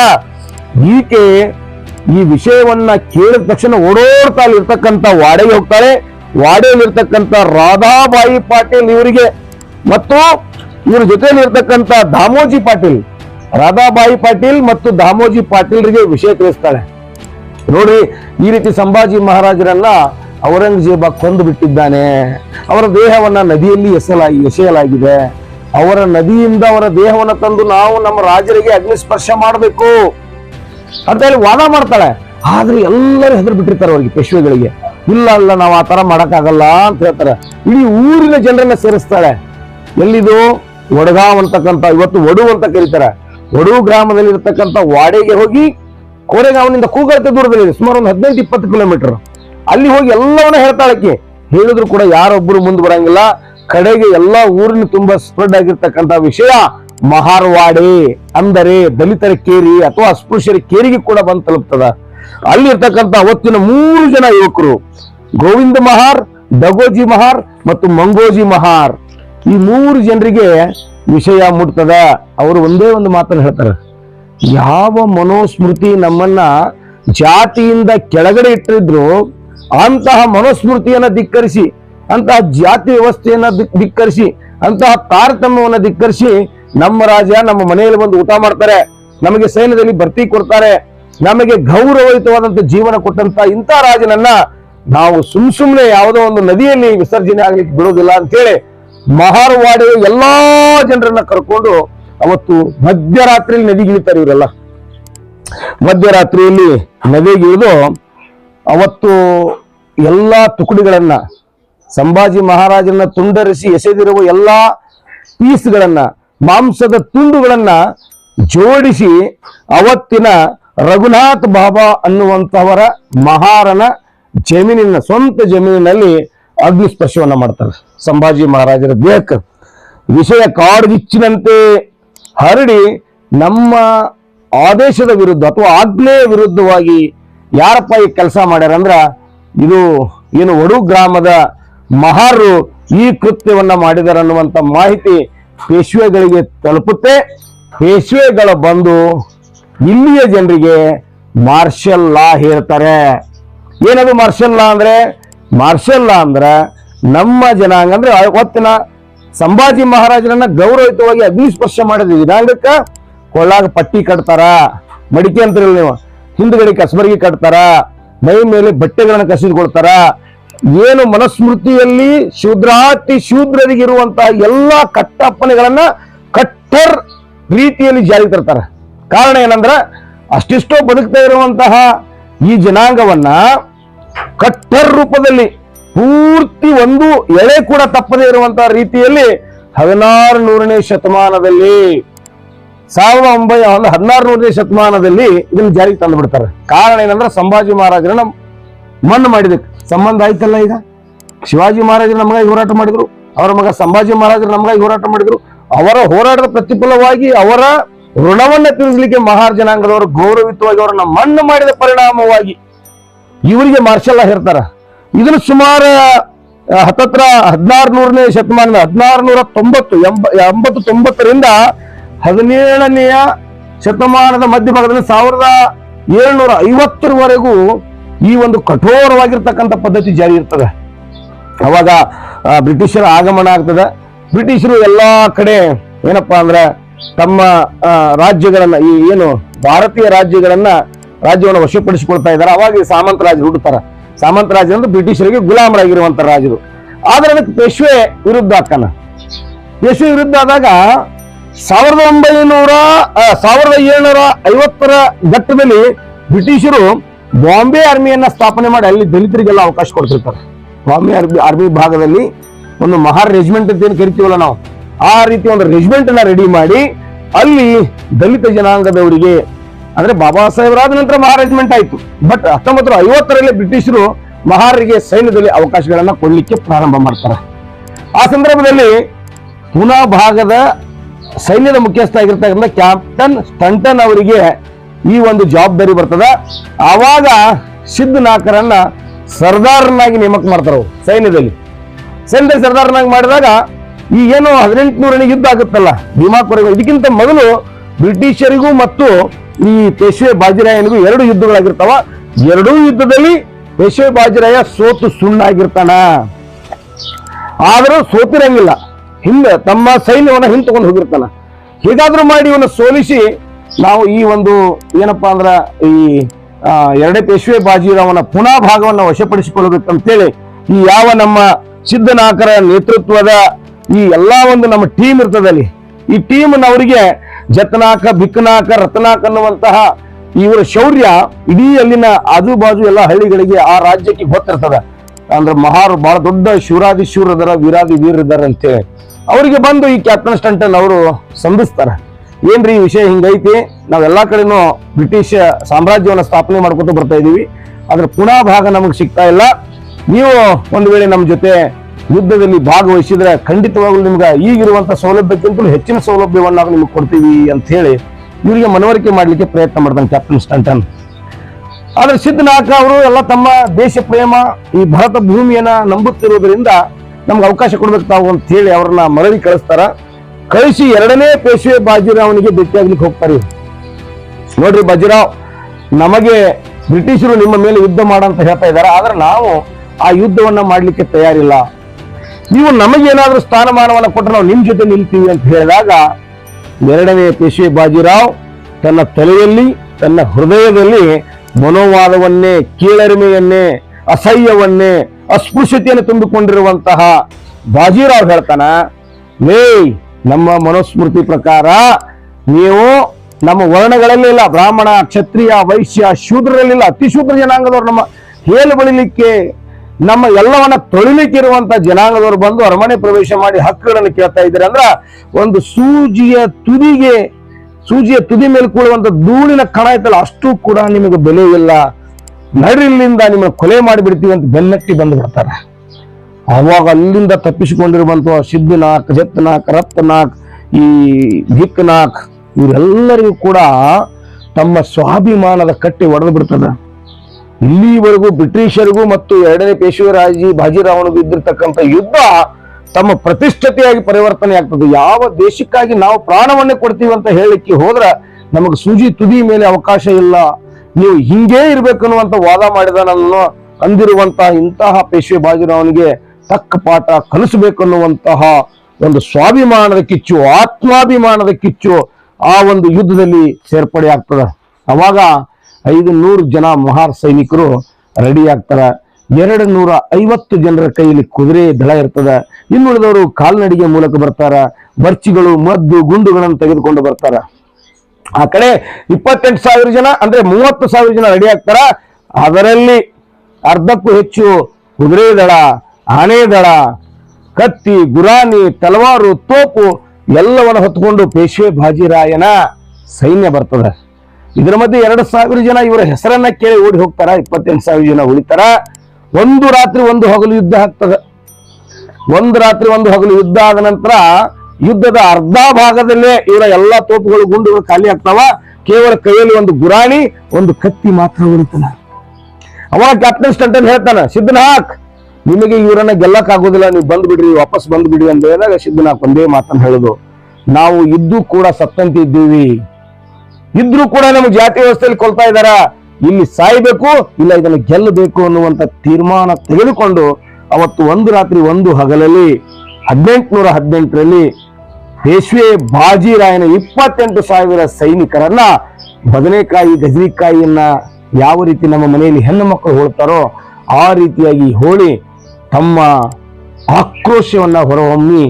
ಈಕೆ ಈ ವಿಷಯವನ್ನ ಕೇಳಿದ ತಕ್ಷಣ ಓಡೋಡ್ತಾ ಇರ್ತಕ್ಕಂಥ ವಾಡೆಗೆ ಹೋಗ್ತಾಳೆ. ವಾಡೆಯಲ್ಲಿರ್ತಕ್ಕಂಥ ರಾಧಾಬಾಯಿ ಪಾಟೀಲ್ ಇವರಿಗೆ ಮತ್ತು ಇವ್ರ ಜೊತೆಯಲ್ಲಿ ಇರ್ತಕ್ಕಂತ ದಾಮೋಜಿ ಪಾಟೀಲ್, ರಾಧಾಬಾಯಿ ಪಾಟೀಲ್ ಮತ್ತು ದಾಮೋಜಿ ಪಾಟೀಲ್ರಿಗೆ ವಿಷಯ ತಿಳಿಸ್ತಾಳೆ. ನೋಡ್ರಿ ಈ ರೀತಿ ಸಂಭಾಜಿ ಮಹಾರಾಜರನ್ನ ಔರಂಗಜೇಬ ಕೊಂದು ಬಿಟ್ಟಿದ್ದಾನೆ. ಅವರ ದೇಹವನ್ನ ನದಿಯಲ್ಲಿ ಎಸೆಲಾಗಿ, ಎಸೆಯಲಾಗಿದೆ. ಅವರ ನದಿಯಿಂದ ಅವರ ದೇಹವನ್ನ ತಂದು ನಾವು ನಮ್ಮ ರಾಜರಿಗೆ ಅಗ್ನಿಸ್ಪರ್ಶ ಮಾಡಬೇಕು. ಅಂತ ಹೇಳಿ ವಾದ ಮಾಡ್ತಾಳೆ. ಆದ್ರೆ ಎಲ್ಲರೂ ಹೆದರು ಬಿಟ್ಟಿರ್ತಾರೆ ಅವ್ರಿಗೆ ಪೇಶ್ವೆಗಳಿಗೆ. ಇಲ್ಲ ಅಲ್ಲ ನಾವು ಆ ತರ ಮಾಡಕ್ಕಾಗಲ್ಲ ಅಂತ ಹೇಳ್ತಾರೆ. ಇಡೀ ಊರಿನ ಜನರನ್ನ ಸೇರಿಸ್ತಾಳೆ. ಎಲ್ಲಿದು? ವಡಗಾಂವ್ ಅಂತಕ್ಕಂಥ ಇವತ್ತು ವಡು ಅಂತ ಕರೀತಾರೆ. ವಡು ಗ್ರಾಮದಲ್ಲಿ ಇರತಕ್ಕಂಥ ವಾಡೆಗೆ ಹೋಗಿ ಕೋರೆಗಾವ್ನಿಂದ ಕೂಗಳ್ತೆ ದೂರದಲ್ಲಿದೆ. ಸುಮಾರು ಒಂದು ಹದಿನೈದು ಇಪ್ಪತ್ತು ಕಿಲೋಮೀಟರ್. ಅಲ್ಲಿ ಹೋಗಿ ಎಲ್ಲವನ್ನ ಹೇಳ್ತಾಳಕ್ಕೆ ಹೇಳಿದ್ರು ಕೂಡ ಯಾರೊಬ್ಬರು ಮುಂದೆ ಬರಂಗಿಲ್ಲ. ಕಡೆಗೆ ಎಲ್ಲಾ ಊರಿನ ತುಂಬಾ ಸ್ಪ್ರೆಡ್ ಆಗಿರ್ತಕ್ಕಂಥ ವಿಷಯ ಮಹಾರ್ವಾಡೆ ಅಂದರೆ ದಲಿತರ ಕೇರಿ ಅಥವಾ ಅಸ್ಪೃಶ್ಯರ ಕೇರಿಗೆ ಕೂಡ ಬಂದು ತಲುಪ್ತದ. ಅಲ್ಲಿರ್ತಕ್ಕಂಥ ಅವತ್ತಿನ ಮೂರು ಜನ ಯುವಕರು. ಗೋವಿಂದ ಮಹಾರ್ ದಗೋಜಿ ಮಹಾರ್ ಮತ್ತು ಮಂಗೋಜಿ ಮಹಾರ್. ಈ ಮೂರು ಜನರಿಗೆ ವಿಷಯ ಮುಟ್ತದ? ಅವರು ಒಂದೇ ಒಂದು ಮಾತನ್ನು ಹೇಳ್ತಾರೆ. ಯಾವ ಮನೋಸ್ಮೃತಿ ನಮ್ಮನ್ನ ಜಾತಿಯಿಂದ ಕೆಳಗಡೆ ಇಟ್ಟಿದ್ರು, ಅಂತಹ ಮನೋಸ್ಮೃತಿಯನ್ನ ಧಿಕ್ಕರಿಸಿ, ಅಂತಹ ಜಾತಿ ವ್ಯವಸ್ಥೆಯನ್ನ ಧಿಕ್- ಧಿಕ್ಕರಿಸಿ, ಅಂತಹ ತಾರತಮ್ಯವನ್ನು ಧಿಕ್ಕರಿಸಿ ನಮ್ಮ ರಾಜ ನಮ್ಮ ಮನೆಯಲ್ಲಿ ಬಂದು ಊಟ ಮಾಡ್ತಾರೆ, ನಮಗೆ ಸೈನ್ಯದಲ್ಲಿ ಭರ್ತಿ ಕೊಡ್ತಾರೆ, ನಮಗೆ ಗೌರವಯುತವಾದಂತ ಜೀವನ ಕೊಟ್ಟಂತ ಇಂಥ ರಾಜನನ್ನ ನಾವು ಸುಮ್ ಸುಮ್ನೆ ಯಾವುದೋ ಒಂದು ನದಿಯಲ್ಲಿ ವಿಸರ್ಜನೆ ಆಗ್ಲಿಕ್ಕೆ ಬಿಡೋದಿಲ್ಲ ಅಂತೇಳಿ ಮಹಾರವಾಡೆಯ ಎಲ್ಲಾ ಜನರನ್ನ ಕರ್ಕೊಂಡು ಅವತ್ತು ಮಧ್ಯರಾತ್ರಿಯಲ್ಲಿ ನದಿಗಿಳಿತಾರೆ ಇವರೆಲ್ಲ. ಮಧ್ಯರಾತ್ರಿಯಲ್ಲಿ ನದಿಗಿಳಿದು ಅವತ್ತು ಎಲ್ಲಾ ತುಕಡಿಗಳನ್ನ ಸಂಭಾಜಿ ಮಹಾರಾಜನ ತುಂಡರಿಸಿ ಎಸೆದಿರುವ ಎಲ್ಲಾ ಪೀಸ್ಗಳನ್ನ, ಮಾಂಸದ ತುಂಡುಗಳನ್ನ ಜೋಡಿಸಿ ಅವತ್ತಿನ ರಘುನಾಥ್ ಬಾಬಾ ಅನ್ನುವಂತಹವರ ಮಹಾರನ ಜಮೀನಿನ ಸ್ವಂತ ಜಮೀನಿನಲ್ಲಿ ಅಗ್ನಿಸ್ಪರ್ಶವನ್ನ ಮಾಡ್ತಾರೆ. ಸಂಭಾಜಿ ಮಹಾರಾಜರ ಬೇಕ. ವಿಷಯ ಕಾಡ್ಗಿಚ್ಚಿನಂತೆ ಹರಡಿ ನಮ್ಮ ಆದೇಶದ ವಿರುದ್ಧ ಅಥವಾ ಆಜ್ಞೆಯ ವಿರುದ್ಧವಾಗಿ ಯಾರಪ್ಪ ಈ ಕೆಲಸ ಮಾಡ್ಯಾರಂದ್ರ ಇದು ಏನು ಒಡು ಗ್ರಾಮದ ಮಹಾರು ಈ ಕೃತ್ಯವನ್ನ ಮಾಡಿದಾರೆ ಅನ್ನುವಂತ ಮಾಹಿತಿ ಪೇಶ್ವೆಗಳಿಗೆ ತಲುಪುತ್ತೆ. ಪೇಶ್ವೆಗಳ ಬಂದು ಇಲ್ಲಿಯ ಜನರಿಗೆ ಮಾರ್ಷಲ್ ಲಾ ಹೇಳ್ತಾರೆ. ಏನದು ಮಾರ್ಷಲ್ ಲಾ ಅಂದ್ರೆ? ಮಾರ್ಷಲ್ ಲಾ ಅಂದ್ರ ನಮ್ಮ ಜನಾಂಗ ಅಂದ್ರೆ ಅವತ್ತಿನ ಸಂಭಾಜಿ ಮಹಾರಾಜರನ್ನ ಗೌರವಯುತವಾಗಿ ಅಗ್ನಿಸ್ಪರ್ಶ ಮಾಡಿದ ಜನಾಂಗಕ್ಕ ಕೊಳ್ಳಾಗ ಪಟ್ಟಿ ಕಟ್ತಾರ. ಮಡಿಕೆ ಅಂತಿರಲ್ಲ ನೀವು. ಹಿಂದ್ಗಡೆ ಕಸಬರಿಗೆ ಕಟ್ತಾರ. ಮೈ ಮೇಲೆ ಬಟ್ಟೆಗಳನ್ನ ಕಸಿದುಕೊಳ್ತಾರ ಏನು ಮನಸ್ಮೃತಿಯಲ್ಲಿ ಶೂದ್ರಾತಿ ಶೂದ್ರರಿಗಿರುವಂತಹ ಎಲ್ಲಾ ಕಟ್ಟಪ್ಪನೆಗಳನ್ನ ಕಟ್ಟರ್ ರೀತಿಯಲ್ಲಿ ಜಾರಿ ತರ್ತಾರ. ಕಾರಣ ಏನಂದ್ರ ಅಷ್ಟಿಷ್ಟೋ ಬದುಕ್ತಾ ಇರುವಂತಹ ಈ ಜನಾಂಗವನ್ನ ಕಟ್ಟರ್ ರೂಪದಲ್ಲಿ ಪೂರ್ತಿ ಒಂದು ಎಳೆ ಕೂಡ ತಪ್ಪದೇ ಇರುವಂತಹ ರೀತಿಯಲ್ಲಿ ಹದಿನಾರು ನೂರನೇ ಶತಮಾನದಲ್ಲಿ, ಸಾವಿರದ ಒಂಬೈನೂರ ಒಂದು ಹದಿನಾರು ನೂರನೇ ಶತಮಾನದಲ್ಲಿ ಇದನ್ನ ಜಾರಿಗೆ ತಂದು ಬಿಡ್ತಾರೆ. ಕಾರಣ ಏನಂದ್ರೆ ಸಂಭಾಜಿ ಮಹಾರಾಜರನ್ನ ಮಣ್ಣು ಮಾಡಿದಕ್ಕೆ ಸಂಬಂಧ ಆಯ್ತಲ್ಲ ಈಗ? ಶಿವಾಜಿ ಮಹಾರಾಜರು ನಮಗಾಗಿ ಹೋರಾಟ ಮಾಡಿದ್ರು, ಅವರ ಮಗ ಸಂಭಾಜಿ ಮಹಾರಾಜರು ನಮಗಾಗಿ ಹೋರಾಟ ಮಾಡಿದ್ರು, ಅವರ ಹೋರಾಟದ ಪ್ರತಿಫಲವಾಗಿ ಅವರ ಋಣವನ್ನ ತಿಳಿಸಲಿಕ್ಕೆ ಮಹಾರ್ ಜನಾಂಗದವರು ಗೌರವಿತವಾಗಿ ಅವರನ್ನ ಮಣ್ಣು ಮಾಡಿದ ಪರಿಣಾಮವಾಗಿ ಇವರಿಗೆ ಮಾರ್ಷಲ್ ಲಾ ಹೇರ್ತಾರ ಇದನ್ನು ಸುಮಾರು ಹತ್ತತ್ರ ಹದಿನಾರು ನೂರನೇ ಶತಮಾನದ ಹದಿನಾರು ನೂರ ತೊಂಬತ್ತು, ಎಂಬ, ಎಂಬತ್ತು ತೊಂಬತ್ತರಿಂದ ಹದಿನೇಳನೆಯ ಶತಮಾನದ ಮಧ್ಯಭಾಗದಲ್ಲಿ ಸಾವಿರದ ಏಳ್ನೂರ ಐವತ್ತರವರೆಗೂ ಈ ಒಂದು ಕಠೋರವಾಗಿರ್ತಕ್ಕಂಥ ಪದ್ಧತಿ ಜಾರಿ ಇರ್ತದೆ. ಅವಾಗ ಬ್ರಿಟಿಷರ ಆಗಮನ ಆಗ್ತದೆ. ಬ್ರಿಟಿಷರು ಎಲ್ಲಾ ಕಡೆ ಏನಪ್ಪಾ ಅಂದ್ರೆ ತಮ್ಮ ರಾಜ್ಯಗಳನ್ನ, ಈ ಏನು ಭಾರತೀಯ ರಾಜ್ಯಗಳನ್ನ ರಾಜ್ಯವನ್ನು ವಶಪಡಿಸಿಕೊಳ್ತಾ ಇದ್ದಾರೆ. ಅವಾಗ ಸಾಮಂತ ರಾಜರು ಹುಟ್ಟುತ್ತಾರ. ಸಾಮಂತ ರಾಜ ಅಂದ್ರೆ ಬ್ರಿಟಿಷರಿಗೆ ಗುಲಾಮರಾಗಿರುವಂತ ರಾಜರು. ಆದ್ರೆ ಅದಕ್ಕೆ ಪೇಶ್ವೆ ವಿರುದ್ಧ ಹಾಕನ ಪೇಶ್ವೆ ವಿರುದ್ಧ ಆದಾಗ ಸಾವಿರದ ಒಂಬೈನೂರ ಸಾವಿರದ ಏಳ್ನೂರ ಐವತ್ತರ ಘಟ್ಟದಲ್ಲಿ ಬ್ರಿಟಿಷರು ಬಾಂಬೆ ಆರ್ಮಿಯನ್ನ ಸ್ಥಾಪನೆ ಮಾಡಿ ಅಲ್ಲಿ ದಲಿತರಿಗೆಲ್ಲ ಅವಕಾಶ ಕೊಡ್ತಿರ್ತಾರೆ. ಬಾಂಬೆ ಆರ್ಮಿ ಆರ್ಮಿ ಭಾಗದಲ್ಲಿ ಒಂದು ಮಹಾ ರೆಜಿಮೆಂಟ್ ಅಂತ ಏನು ಕರಿತೀವಲ್ಲ ನಾವು? ಆ ರೀತಿ ಒಂದು ರೆಜಿಮೆಂಟ್ ಅನ್ನ ರೆಡಿ ಮಾಡಿ ಅಲ್ಲಿ ದಲಿತ ಜನಾಂಗದವರಿಗೆ ಅಂದ್ರೆ ಬಾಬಾ ಸಾಹೇಬರಾದ ನಂತರ ಮಹಾ ರೆಜಿಮೆಂಟ್ ಆಯ್ತು. ಬಟ್ ಹತ್ತೊಂಬತ್ತು ಐವತ್ತರಲ್ಲಿ ಬ್ರಿಟಿಷರು ಮಹಾರರಿಗೆ ಸೈನ್ಯದಲ್ಲಿ ಅವಕಾಶಗಳನ್ನ ಕೊಡ್ಲಿಕ್ಕೆ ಪ್ರಾರಂಭ ಮಾಡ್ತಾರೆ. ಆ ಸಂದರ್ಭದಲ್ಲಿ ಪುನಾ ಭಾಗದ ಸೈನ್ಯದ ಮುಖ್ಯಸ್ಥ ಆಗಿರ್ತಕ್ಕಂಥ ಕ್ಯಾಪ್ಟನ್ ಸ್ಟಂಟನ್ ಅವರಿಗೆ ಈ ಒಂದು ಜವಾಬ್ದಾರಿ ಬರ್ತದ. ಆವಾಗ ಸಿದ್ಧನಾಕರನ್ನ ಸರ್ದಾರನಾಗಿ ನೇಮಕ ಮಾಡ್ತಾರೆ ಸೈನ್ಯದಲ್ಲಿ. ಸೈನ್ಯದಲ್ಲಿ ಸರ್ದಾರನಾಗಿ ಮಾಡಿದಾಗ ಈ ಏನು ಹದಿನೆಂಟುನೂರನೇ ಯುದ್ಧ ಆಗುತ್ತಲ್ಲ ಭೀಮಾಪುರ ಇದಕ್ಕಿಂತ ಮೊದಲು ಬ್ರಿಟಿಷರಿಗೂ ಮತ್ತು ಈ ಪೇಶ್ವೆ ಬಾಜಿರಾಯನಿಗೂ ಎರಡು ಯುದ್ಧಗಳಾಗಿರ್ತಾವ. ಎರಡೂ ಯುದ್ಧದಲ್ಲಿ ಪೇಶ್ವೆ ಬಾಜಿರಾಯ ಸೋತು ಸುಣ್ಣಾಗಿರ್ತಾನ. ಆದರೂ ಸೋತಿರಂಗಿಲ್ಲ. ಹಿಂದೆ ತಮ್ಮ ಸೈನ್ಯವನ್ನು ಹಿಂತಕೊಂಡು ಹೋಗಿರ್ತಾನ. ಹೀಗಾದ್ರೂ ಮಾಡಿ ಇವನ್ನ ಸೋಲಿಸಿ ನಾವು ಈ ಒಂದು ಏನಪ್ಪಾ ಅಂದ್ರ ಈ ಎರಡೇ ಪೇಶ್ವೆ ಬಾಜಿರಾವನ ಪುನಃ ಭಾಗವನ್ನು ವಶಪಡಿಸಿಕೊಳ್ಳಬೇಕಂತೇಳಿ ಈ ಯಾವ ನಮ್ಮ ಸಿದ್ಧನಾಕರ ನೇತೃತ್ವದ ಈ ಎಲ್ಲಾ ಒಂದು ನಮ್ಮ ಟೀಮ್ ಇರ್ತದಲ್ಲಿ ಈ ಟೀಮ್ ಅವರಿಗೆ ಜತನಾಕ ಬಿಕ್ಕನಾಕ ರತ್ನಾಕ ಅನ್ನುವಂತಹ ಇವರ ಶೌರ್ಯ ಇಡೀ ಅಲ್ಲಿನ ಆಜು ಬಾಜು ಎಲ್ಲ ಹಳ್ಳಿಗಳಿಗೆ ಆ ರಾಜ್ಯಕ್ಕೆ ಗೊತ್ತಿರ್ತದ. ಅಂದ್ರೆ ಮಹಾರು ಬಹಳ ದೊಡ್ಡ ಶಿವರಾದಿ ಶೂರದರ ವೀರಾದಿ ವೀರದರ ಅಂತೇಳಿ. ಅವರಿಗೆ ಬಂದು ಈ ಕ್ಯಾಪ್ಟನ್ ಸ್ಟಂಟನ್ ಅವರು ಸಂಧಿಸ್ತಾರ. ಏನ್ರಿ ಈ ವಿಷಯ ಹಿಂಗೈತಿ? ನಾವೆಲ್ಲಾ ಕಡೆನೂ ಬ್ರಿಟಿಷ್ ಸಾಮ್ರಾಜ್ಯವನ್ನ ಸ್ಥಾಪನೆ ಮಾಡ್ಕೊತ ಬರ್ತಾ ಇದೀವಿ. ಅದ್ರ ಪುನಃ ಭಾಗ ನಮಗೆ ಸಿಗ್ತಾ ಇಲ್ಲ. ನೀವು ಒಂದು ವೇಳೆ ನಮ್ಮ ಜೊತೆ ಯುದ್ಧದಲ್ಲಿ ಭಾಗವಹಿಸಿದ್ರೆ ಖಂಡಿತವಾಗ್ಲೂ ನಿಮ್ಗೆ ಈಗಿರುವಂತ ಸೌಲಭ್ಯಕ್ಕಿಂತಲೂ ಹೆಚ್ಚಿನ ಸೌಲಭ್ಯವನ್ನು ನಾವು ನಿಮ್ಗೆ ಕೊಡ್ತೀವಿ ಅಂತ ಹೇಳಿ ಇವರಿಗೆ ಮನವರಿಕೆ ಮಾಡಲಿಕ್ಕೆ ಪ್ರಯತ್ನ ಮಾಡ್ತಾನೆ ಕ್ಯಾಪ್ಟನ್ ಸ್ಟಂಟನ್. ಆದ್ರೆ ಸಿದ್ಧನಾಥ ಅವರು ಎಲ್ಲ ತಮ್ಮ ದೇಶ ಪ್ರೇಮ, ಈ ಭಾರತ ಭೂಮಿಯನ್ನ ನಂಬುತ್ತಿರುವುದರಿಂದ ನಮ್ಗೆ ಅವಕಾಶ ಕೊಡ್ಬೇಕು ತಾವು ಅಂತ ಹೇಳಿ ಅವ್ರನ್ನ ಮರಳಿ ಕಳಿಸ್ತಾರ. ಕಳಿಸಿ ಎರಡನೇ ಪೇಶ್ವೆ ಬಾಜಿರಾವ್ನಿಗೆ ಭೇಟಿಯಾಗ್ಲಿಕ್ಕೆ ಹೋಗ್ತಾರೆ. ನೋಡ್ರಿ ಬಾಜಿರಾವ್, ನಮಗೆ ಬ್ರಿಟಿಷರು ನಿಮ್ಮ ಮೇಲೆ ಯುದ್ಧ ಮಾಡಂತ ಹೇಳ್ತಾ ಇದ್ದಾರೆ. ಆದ್ರೆ ನಾವು ಆ ಯುದ್ಧವನ್ನ ಮಾಡ್ಲಿಕ್ಕೆ ತಯಾರಿಲ್ಲ. ನೀವು ನಮಗೇನಾದ್ರೂ ಸ್ಥಾನಮಾನವನ್ನು ಕೊಟ್ಟರೆ ನಾವು ನಿಮ್ಮ ಜೊತೆ ನಿಲ್ತೀವಿ ಅಂತ ಹೇಳಿದಾಗ ಎರಡನೇ ಪೇಶ್ವೆ ಬಾಜಿರಾವ್ ತನ್ನ ತಲೆಯಲ್ಲಿ, ತನ್ನ ಹೃದಯದಲ್ಲಿ ಮನೋವಾದವನ್ನೇ, ಕೀಳರಿಮೆಯನ್ನೇ, ಅಸಹ್ಯವನ್ನೇ, ಅಸ್ಪೃಶ್ಯತೆಯನ್ನು ತುಂಬಿಕೊಂಡಿರುವಂತಹ ಬಾಜಿರಾವ್ ಹೇಳ್ತಾನ ಲೇ ನಮ್ಮ ಮನೋಸ್ಮೃತಿ ಪ್ರಕಾರ ನೀವು ನಮ್ಮ ವರ್ಣಗಳಲ್ಲಿ ಇಲ್ಲ, ಬ್ರಾಹ್ಮಣ, ಕ್ಷತ್ರಿಯ, ವೈಶ್ಯ, ಶೂದ್ರರಲ್ಲಿಲ್ಲ ಅತಿ ಶೂದ್ರ ಜನಾಂಗದವ್ರು ನಮ್ಮ ಹೇಳಿ ಬಳಿಲಿಕ್ಕೆ ನಮ್ಮ ಎಲ್ಲವನ್ನ ತೊಳಿಲಿಕ್ಕಿರುವಂತ ಜನಾಂಗದವರು ಬಂದು ಅರಮನೆ ಪ್ರವೇಶ ಮಾಡಿ ಹಕ್ಕುಗಳನ್ನು ಕೇಳ್ತಾ ಇದ್ದಾರೆ ಅಂದ್ರ ಒಂದು ಸೂಜಿಯ ತುದಿಗೆ, ಸೂಜಿಯ ತುದಿ ಮೇಲೆ ಕೂಡುವಂತ ಧೂಳಿನ ಕಣ ಐತಲ್ಲ, ಅಷ್ಟು ಕೂಡ ನಿಮಗೆ ಬೆಲೆ ಇಲ್ಲ. ನಡಿಲಿಂದ ನಿಮ್ಮನ್ನ ಕೊಲೆ ಮಾಡಿಬಿಡ್ತೀವಿ ಅಂತ ಬೆನ್ನಟ್ಟಿ ಬಂದು ಬಿಡ್ತಾರೆ. ಅವಾಗ ಅಲ್ಲಿಂದ ತಪ್ಪಿಸಿಕೊಂಡಿರುವಂತ ಸಿದ್ಧನಾಕ್ ಜತ್ನಾಕ್ ರತ್ನಾಕ್ ಈ ಭಿಕ್ನಾಕ್ ಇವರೆಲ್ಲರಿಗೂ ಕೂಡ ತಮ್ಮ ಸ್ವಾಭಿಮಾನದ ಕಟ್ಟಿ ಒಡೆದು ಬಿಡ್ತದ. ಇಲ್ಲಿವರೆಗೂ ಬ್ರಿಟಿಷರಿಗೂ ಮತ್ತು ಎರಡನೇ ಪೇಶ್ವರಾಜಿ ಬಾಜಿರಾವನಿಗೂ ಇದ್ದಿರ್ತಕ್ಕಂಥ ಯುದ್ಧ ತಮ್ಮ ಪ್ರತಿಷ್ಠತೆಯಾಗಿ ಪರಿವರ್ತನೆ ಆಗ್ತದೆ. ಯಾವ ದೇಶಕ್ಕಾಗಿ ನಾವು ಪ್ರಾಣವನ್ನೇ ಕೊಡ್ತೀವಿ ಅಂತ ಹೇಳಲಿಕ್ಕೆ ಹೋದ್ರೆ ನಮಗೆ ಸೂಜಿ ತುದಿ ಮೇಲೆ ಅವಕಾಶ ಇಲ್ಲ. ನೀವು ಹಿಂಗೇ ಇರ್ಬೇಕನ್ನುವಂತ ವಾದ ಮಾಡಿದ ನನ್ನ ಅಂದಿರುವಂತಹ ಇಂತಹ ಪೇಶ್ವೆ ಬಾಜಿರಾವನಿಗೆ ತಕ್ಕ ಪಾಠ ಕಲಿಸಬೇಕನ್ನುವಂತಹ ಒಂದು ಸ್ವಾಭಿಮಾನದ ಕಿಚ್ಚು, ಆತ್ಮಾಭಿಮಾನದ ಕಿಚ್ಚು ಆ ಒಂದು ಯುದ್ಧದಲ್ಲಿ ಸೇರ್ಪಡೆ ಆಗ್ತದೆ. ಅವಾಗ ಐದು ನೂರು ಜನ ಮಹಾರ್ ಸೈನಿಕರು ರೆಡಿ ಆಗ್ತಾರ. ಎರಡು ನೂರ ಐವತ್ತು ಜನರ ಕೈಯಲ್ಲಿ ಕುದುರೆ ದಳ ಇರ್ತದ. ಇನ್ನುಳಿದವರು ಕಾಲ್ನಡಿಗೆ ಮೂಲಕ ಬರ್ತಾರ. ಬರ್ಚಿಗಳು, ಮದ್ದು, ಗುಂಡುಗಳನ್ನು ತೆಗೆದುಕೊಂಡು ಬರ್ತಾರ. ಆ ಕಡೆ ಇಪ್ಪತ್ತೆಂಟು ಸಾವಿರ ಜನ ಅಂದ್ರೆ ಮೂವತ್ತು ಸಾವಿರ ಜನ ರೆಡಿ ಆಗ್ತಾರ. ಅದರಲ್ಲಿ ಅರ್ಧಕ್ಕೂ ಹೆಚ್ಚು ಕುದುರೆ ದಳ, ಆನೆ ದಳ, ಕತ್ತಿ ಗುರಾನಿ ತಲವಾರು, ತೋಪು ಎಲ್ಲವನ್ನು ಹೊತ್ಕೊಂಡು ಪೇಶ್ವೆ ಬಾಜಿರಾಯನ ಸೈನ್ಯ ಬರ್ತದ. ಇದರ ಮಧ್ಯೆ ಎರಡು ಸಾವಿರ ಜನ ಇವರ ಹೆಸರನ್ನ ಕೇಳಿ ಓಡಿ ಹೋಗ್ತಾರ, ಇಪ್ಪತ್ತೆಂಟು ಸಾವಿರ ಜನ ಉಳಿತಾರ. ಒಂದು ರಾತ್ರಿ ಒಂದು ಹಗಲು ಯುದ್ಧ ಆಗ್ತದ. ಒಂದು ರಾತ್ರಿ ಒಂದು ಹಗಲು ಯುದ್ಧ ಆದ ನಂತರ ಯುದ್ಧದ ಅರ್ಧ ಭಾಗದಲ್ಲೇ ಇವರ ಎಲ್ಲಾ ತೋಪುಗಳು, ಗುಂಡುಗಳು ಖಾಲಿ ಆಗ್ತಾವ. ಕೇವಲ ಕೈಯಲ್ಲಿ ಒಂದು ಗುರಾಣಿ, ಒಂದು ಕತ್ತಿ ಮಾತ್ರ ಉಳಿತಾನ ಅವಾಗ ಕ್ಯಾಪ್ಟನ್ ಸ್ಟಂಟನ್ ಹೇಳ್ತಾನ ಸಿದ್ಧನಾಕ್ ನಿಮಗೆ ಇವರನ್ನ ಗೆಲ್ಲಕ್ ಆಗೋದಿಲ್ಲ ನೀವು ಬಂದ್ ಬಿಡ್ರಿ ವಾಪಸ್ ಬಂದ್ ಬಿಡ್ರಿ ಅಂತ ಹೇಳಿದಾಗ ಸಿದ್ಧನಾಕ್ ಒಂದೇ ಮಾತನ್ನು ಹೇಳುದು, ನಾವು ಇದ್ದು ಕೂಡ ಸತ್ತಂತೆ ಇದ್ದೀವಿ ಇದ್ರೂ ಕೂಡ ನಮಗೆ ಜಾತಿ ವ್ಯವಸ್ಥೆಯಲ್ಲಿ ಕೊಲ್ತಾ ಇದಾರ ಇಲ್ಲಿ ಸಾಯ್ಬೇಕು, ಇಲ್ಲ ಇದನ್ನು ಗೆಲ್ಲಬೇಕು ಅನ್ನುವಂತ ತೀರ್ಮಾನ ತೆಗೆದುಕೊಂಡು ಅವತ್ತು ಒಂದು ರಾತ್ರಿ ಒಂದು ಹಗಲಲ್ಲಿ, ಹದಿನೆಂಟುನೂರ ಹದಿನೆಂಟರಲ್ಲಿ ಪೇಶ್ವೆ ಬಾಜಿರಾಯನ ಇಪ್ಪತ್ತೆಂಟು ಸಾವಿರ ಸೈನಿಕರನ್ನ ಬದನೆಕಾಯಿ, ಗಜರಿಕಾಯಿಯನ್ನ ಯಾವ ರೀತಿ ನಮ್ಮ ಮನೆಯಲ್ಲಿ ಹೆಣ್ಣು ಮಕ್ಕಳು ಹೋಳ್ತಾರೋ ಆ ರೀತಿಯಾಗಿ ಹೋಳಿ ತಮ್ಮ ಆಕ್ರೋಶವನ್ನ ಹೊರಹೊಮ್ಮಿ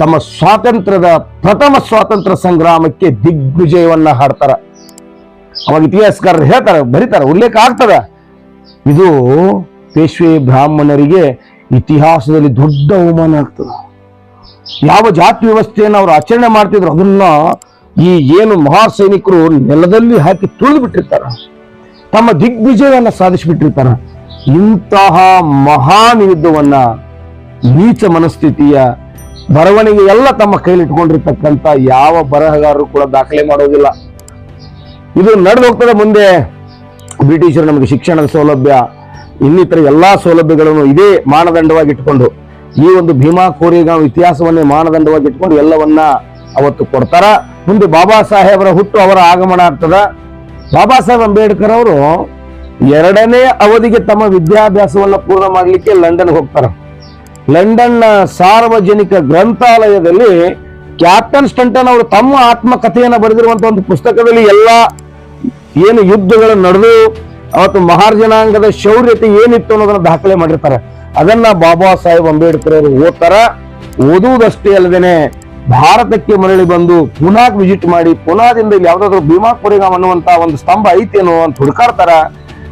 ತಮ್ಮ ಸ್ವಾತಂತ್ರ್ಯದ ಪ್ರಥಮ ಸ್ವಾತಂತ್ರ್ಯ ಸಂಗ್ರಾಮಕ್ಕೆ ದಿಗ್ವಿಜಯವನ್ನ ಹಾಡ್ತಾರ. ಅವಾಗ ಇತಿಹಾಸಕಾರರು ಹೇಳ್ತಾರೆ, ಬರೀತಾರೆ, ಉಲ್ಲೇಖ ಆಗ್ತದ. ಇದು ಪೇಶ್ವೆ ಬ್ರಾಹ್ಮಣರಿಗೆ ಇತಿಹಾಸದಲ್ಲಿ ದೊಡ್ಡ ಅವಮಾನ ಆಗ್ತದ. ಯಾವ ಜಾತಿ ವ್ಯವಸ್ಥೆಯನ್ನು ಅವರು ಆಚರಣೆ ಮಾಡ್ತಿದ್ರು, ಅದನ್ನ ಈ ಏನು ಮಹಾ ಸೈನಿಕರು ನೆಲದಲ್ಲಿ ಹಾಕಿ ತುಳಿದು ಬಿಟ್ಟಿರ್ತಾರ. ತಮ್ಮ ದಿಗ್ವಿಜಯವನ್ನ ಸಾಧಿಸಿಬಿಟ್ಟಿರ್ತಾರ. ಇಂತಹ ಮಹಾನ್ ಯುದ್ಧವನ್ನ ನೀಚ ಮನಸ್ಥಿತಿಯ ಬರವಣಿಗೆ ಎಲ್ಲ ತಮ್ಮ ಕೈಲಿಟ್ಕೊಂಡಿರ್ತಕ್ಕಂಥ ಯಾವ ಬರಹಗಾರರು ಕೂಡ ದಾಖಲೆ ಮಾಡೋದಿಲ್ಲ. ಇದು ನಡೆದು ಹೋಗ್ತದೆ ಮುಂದೆ. ಬ್ರಿಟಿಷರು ನಮಗೆ ಶಿಕ್ಷಣದ ಸೌಲಭ್ಯ, ಇನ್ನಿತರ ಎಲ್ಲ ಸೌಲಭ್ಯಗಳನ್ನು ಇದೇ ಮಾನದಂಡವಾಗಿ ಇಟ್ಕೊಂಡು ಈ ಒಂದು ಭೀಮಾ ಕೋರಿಗಾಂವ್ ಇತಿಹಾಸವನ್ನೇ ಮಾನದಂಡವಾಗಿ ಇಟ್ಕೊಂಡು ಎಲ್ಲವನ್ನ ಅವತ್ತು ಕೊಡ್ತಾರ. ಮುಂದೆ ಬಾಬಾ ಸಾಹೇಬರ ಹುಟ್ಟು ಅವರ ಆಗಮನ ಆಗ್ತದ. ಬಾಬಾ ಸಾಹೇಬ್ ಅಂಬೇಡ್ಕರ್ ಅವರು ಎರಡನೇ ಅವಧಿಗೆ ತಮ್ಮ ವಿದ್ಯಾಭ್ಯಾಸವನ್ನು ಪೂರ್ಣ ಮಾಡಲಿಕ್ಕೆ ಲಂಡನ್ ಹೋಗ್ತಾರ. ಲಂಡನ್ನ ಸಾರ್ವಜನಿಕ ಗ್ರಂಥಾಲಯದಲ್ಲಿ ಕ್ಯಾಪ್ಟನ್ ಸ್ಟಂಟನ್ ಅವರು ತಮ್ಮ ಆತ್ಮಕಥೆಯನ್ನು ಬರೆದಿರುವಂತಹ ಒಂದು ಪುಸ್ತಕದಲ್ಲಿ ಎಲ್ಲ ಏನು ಯುದ್ಧಗಳು ನಡೆದು ಅವತ್ತು ಮಹಾರ್ಜನಾಂಗದ ಶೌರ್ಯತೆ ಏನಿತ್ತು ಅನ್ನೋದನ್ನ ದಾಖಲೆ ಮಾಡಿರ್ತಾರೆ. ಅದನ್ನ ಬಾಬಾ ಸಾಹೇಬ್ ಅಂಬೇಡ್ಕರ್ ಅವರು ಓದ್ತಾರ. ಓದುವುದಷ್ಟೇ ಅಲ್ಲದೇನೆ ಭಾರತಕ್ಕೆ ಮರಳಿ ಬಂದು ಪುನಃ ವಿಸಿಟ್ ಮಾಡಿ, ಪುನಾದಿಂದ ಇಲ್ಲಿ ಯಾವ್ದಾದ್ರು ಭೀಮಾ ಕೊರೆಗಾಂವ್ ಅನ್ನುವಂತ ಒಂದು ಸ್ತಂಭ ಐತೇನೋ ಅಂತ ಹುಡುಕಾಡ್ತಾರ.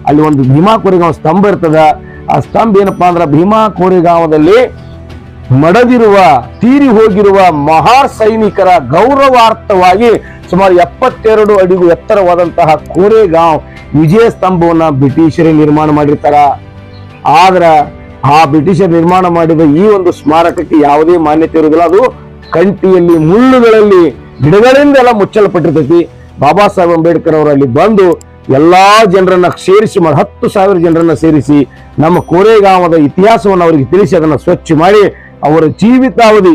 ಅಲ್ಲಿ ಒಂದು ಭೀಮಾ ಕೋರೆಗಾಂವ್ ಸ್ತಂಭ ಇರ್ತದ. ಆ ಸ್ತಂಭ ಏನಪ್ಪಾ ಅಂದ್ರ ಭೀಮಾ ಕೋರೆಗಾಂವದಲ್ಲಿ ಮಡದಿರುವ ತೀರಿ ಹೋಗಿರುವ ಮಹಾ ಸೈನಿಕರ ಗೌರವಾರ್ಥವಾಗಿ ಸುಮಾರು ಎಪ್ಪತ್ತೆರಡು ಅಡಿಗೂ ಎತ್ತರವಾದಂತಹ ಕೋರೆಗಾಂವ್ ವಿಜಯ ಸ್ತಂಭವನ್ನ ಬ್ರಿಟಿಷರೇ ನಿರ್ಮಾಣ ಮಾಡಿರ್ತಾರ. ಆದ್ರ ಆ ಬ್ರಿಟಿಷರ್ ನಿರ್ಮಾಣ ಮಾಡಿದ ಈ ಒಂದು ಸ್ಮಾರಕಕ್ಕೆ ಯಾವುದೇ ಮಾನ್ಯತೆ ಇರುವುದಿಲ್ಲ. ಅದು ಕಂಟಿಯಲ್ಲಿ, ಮುಳ್ಳುಗಳಲ್ಲಿ, ಗಿಡಗಳಿಂದೆಲ್ಲ ಮುಚ್ಚಲ್ಪಟ್ಟಿರ್ತೈತಿ. ಬಾಬಾ ಸಾಹೇಬ್ ಅಂಬೇಡ್ಕರ್ ಅವರು ಅಲ್ಲಿ ಬಂದು ಎಲ್ಲಾ ಜನರನ್ನ ಸೇರಿಸಿ ಮಾಡಿ, ಹತ್ತು ಸಾವಿರ ಜನರನ್ನ ಸೇರಿಸಿ ನಮ್ಮ ಕೋರೆಗಾಂವದ ಇತಿಹಾಸವನ್ನು ಅವರಿಗೆ ತಿಳಿಸಿ, ಅದನ್ನ ಸ್ವಚ್ಛ ಮಾಡಿ ಅವರ ಜೀವಿತಾವಧಿ.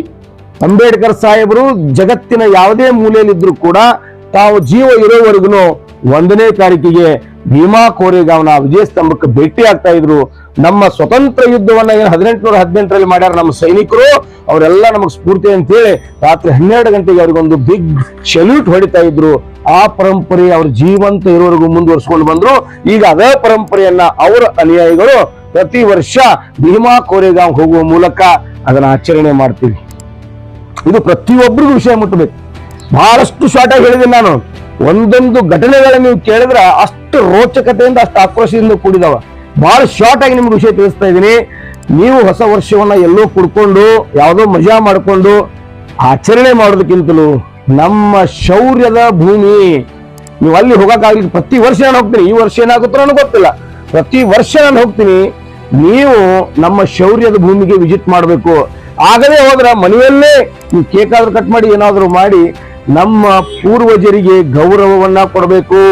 ಅಂಬೇಡ್ಕರ್ ಸಾಹೇಬರು ಜಗತ್ತಿನ ಯಾವುದೇ ಮೂಲೆಯಲ್ಲಿದ್ದರೂ ಕೂಡ ತಾವು ಜೀವ ಇರೋವರೆಗೂ ಒಂದನೇ ತಾರೀಕಿಗೆ ಭೀಮಾ ಕೋರೆಗಾವ್ನ ವಿಜಯ ಸ್ತಂಭಕ್ಕೆ ಭೇಟಿ ಆಗ್ತಾ ಇದ್ರು. ನಮ್ಮ ಸ್ವತಂತ್ರ ಯುದ್ಧವನ್ನ ಏನು ಹದಿನೆಂಟುನೂರ ಹದಿನೆಂಟರಲ್ಲಿ ಮಾಡ್ಯಾರ ನಮ್ಮ ಸೈನಿಕರು, ಅವರೆಲ್ಲ ನಮಗೆ ಸ್ಫೂರ್ತಿ ಅಂತ ಹೇಳಿ ರಾತ್ರಿ ಹನ್ನೆರಡು ಗಂಟೆಗೆ ಅವ್ರಿಗೊಂದು ಬಿಗ್ ಸೆಲ್ಯೂಟ್ ಹೊಡಿತಾ ಇದ್ರು. ಆ ಪರಂಪರೆ ಅವ್ರ ಜೀವಂತ ಇರೋವರೆಗೂ ಮುಂದುವರ್ಸ್ಕೊಂಡು ಬಂದ್ರು. ಈಗ ಅದೇ ಪರಂಪರೆಯನ್ನ ಅವರ ಅನುಯಾಯಿಗಳು ಪ್ರತಿ ವರ್ಷ ಭೀಮಾ ಕೋರೆಗಾಂವ್ ಹೋಗುವ ಮೂಲಕ ಅದನ್ನ ಆಚರಣೆ ಮಾಡ್ತೀವಿ. ಇದು ಪ್ರತಿಯೊಬ್ಬರಿಗೂ ವಿಷಯ ಮುಟ್ಟಬೇಕು ಬಹಳಷ್ಟು ಶಾರ್ಟ್ ಆಗಿ ಹೇಳಿದ್ದೀನಿ ನಾನು. ಒಂದೊಂದು ಘಟನೆಗಳನ್ನ ನೀವು ಕೇಳಿದ್ರೆ ಅಷ್ಟು ರೋಚಕತೆಯಿಂದ, ಅಷ್ಟು ಆಕ್ರೋಶದಿಂದ ಕೂಡಿದವ. ಬಹಳ ಶಾರ್ಟ್ ಆಗಿ ನಿಮ್ಗೆ ವಿಷಯ ತಿಳಿಸ್ತಾ ಇದ್ದೀನಿ. ನೀವು ಹೊಸ ವರ್ಷವನ್ನ ಎಲ್ಲೋ ಕುಡ್ಕೊಂಡು, ಯಾವುದೋ ಮಜಾ ಮಾಡಿಕೊಂಡು ಆಚರಣೆ ಮಾಡೋದಕ್ಕಿಂತಲೂ ನಮ್ಮ ಶೌರ್ಯದ ಭೂಮಿ. ನೀವು ಅಲ್ಲಿ ಹೋಗಕ್ಕಾಗಲಿ ಪ್ರತಿ ವರ್ಷ ನಾನು ಹೋಗ್ತೀನಿ. ಈ ವರ್ಷ ಏನಾಗುತ್ತೋ ನನಗೆ ಗೊತ್ತಿಲ್ಲ. ಪ್ರತಿ ವರ್ಷ ನಾನು ಹೋಗ್ತೀನಿ. ನೀವು ನಮ್ಮ ಶೌರ್ಯದ ಭೂಮಿಗೆ ವಿಜಿಟ್ ಮಾಡಬೇಕು. ಆಗಲೇ ಹೋದ್ರೆ ಮನೆಯಲ್ಲೇ ಈ ಕೇಕ್ ಆದ್ರೂ ಕಟ್ ಮಾಡಿ ಏನಾದರೂ ಮಾಡಿ ನಮ್ಮ ಪೂರ್ವಜರಿಗೆ ಗೌರವವನ್ನ ಕೊಡಬೇಕು.